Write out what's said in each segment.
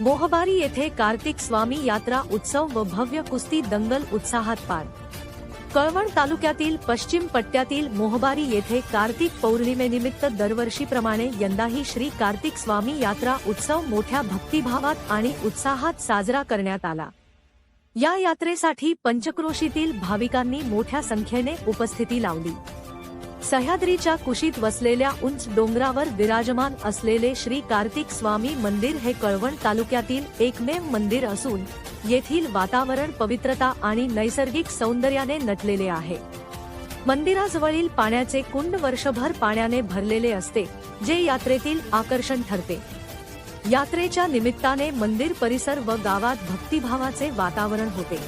मोहबारी येथे कार्तिक स्वामी यात्रा उत्सव व भव्य कुस्ती दंगल उत्साहात पार. कळवण तालुक्यातील पश्चिम पट्ट्यातील मोहबारी येथे कार्तिक पौर्णिमेनिमित्त दरवर्षीप्रमाणे यंदाही श्री कार्तिक स्वामी यात्रा उत्सव मोठ्या भक्तिभावात आणि उत्साहात साजरा करण्यात आला. या यात्रेसाठी पंचक्रोशीतील भाविकांनी मोठ्या संख्येने उपस्थिती लावली. सह्याद्रीच्या कुशीत वसलेल्या उंच डोंगरावर विराजमान असलेले श्री कार्तिक स्वामी मंदिर हे कळवण तालुक्यातील एकमेव मंदिर असून येथील वातावरण पवित्रता आणि नैसर्गिक सौंदर्याने नटलेले आहे. मंदिराजवळील पाण्याचे कुंड वर्षभर पाण्याने भरलेले असते जे यात्रेतील आकर्षण ठरते. यात्रेच्या निमित्ताने मंदिर परिसर व गावात भक्तिभावाचे वातावरण होते.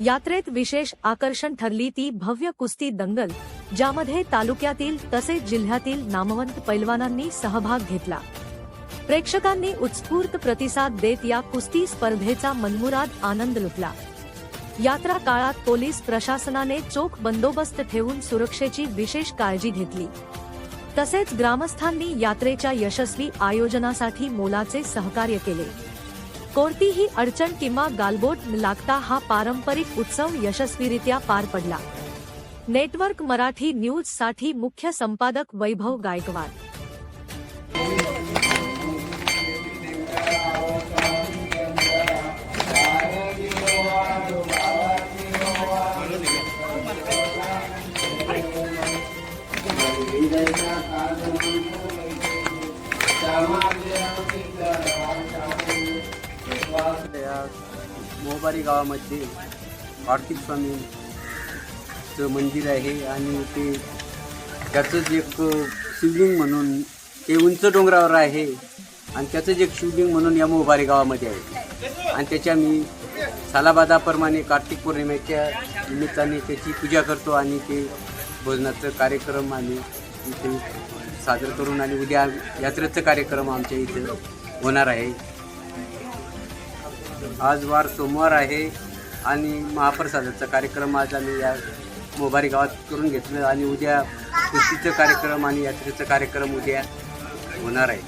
यात्रेत विशेष आकर्षण ठरली ती भव्य कुस्ती दंगल ज्यामध्ये तालुक्यातील तसेच जिल्ह्यातील नामवंत पैलवानांनी सहभाग घेतला. प्रेक्षकांनी उत्स्फूर्त प्रतिसाद देत या कुस्ती स्पर्धेचा मनमुराद आनंद लुटला. यात्रा काळात पोलीस प्रशासनाने चोख बंदोबस्त ठेवून सुरक्षेची विशेष काळजी घेतली. तसेच ग्रामस्थांनी यात्रेच्या यशस्वी आयोजनासाठी मोलाचे सहकार्य केले. कोणतीही अडचण किंवा गालबोट लागता हा पारंपरिक उत्सव यशस्वीरित्या पार पडला. नेटवर्क मराठी न्यूज़ साठी मुख्य संपादक वैभव गायकवाड या मोहबारी गावामध्ये कार्तिक स्वामीचं मंदिर आहे आणि ते त्याचंच एक शिवलिंग म्हणून ते उंच डोंगरावर आहे आणि त्याचंच एक शिवलिंग म्हणून या मोहबारी गावामध्ये आहे. आणि त्याच्या मी सालाबादाप्रमाणे कार्तिक पौर्णिमेच्या निमित्ताने त्याची पूजा करतो आणि ते भोजनाचं कार्यक्रम आम्ही इथे साजरं करून आणि उद्या यात्रेचं कार्यक्रम आमच्या इथे होणार आहे. आज वार सोमवार आहे आणि महाप्रसादाचा कार्यक्रम आज आम्ही या मोबारी गावात करून घेतलं आणि उद्या कुस्तीचं कार्यक्रम आणि यात्रेचा कार्यक्रम उद्या होणार आहे.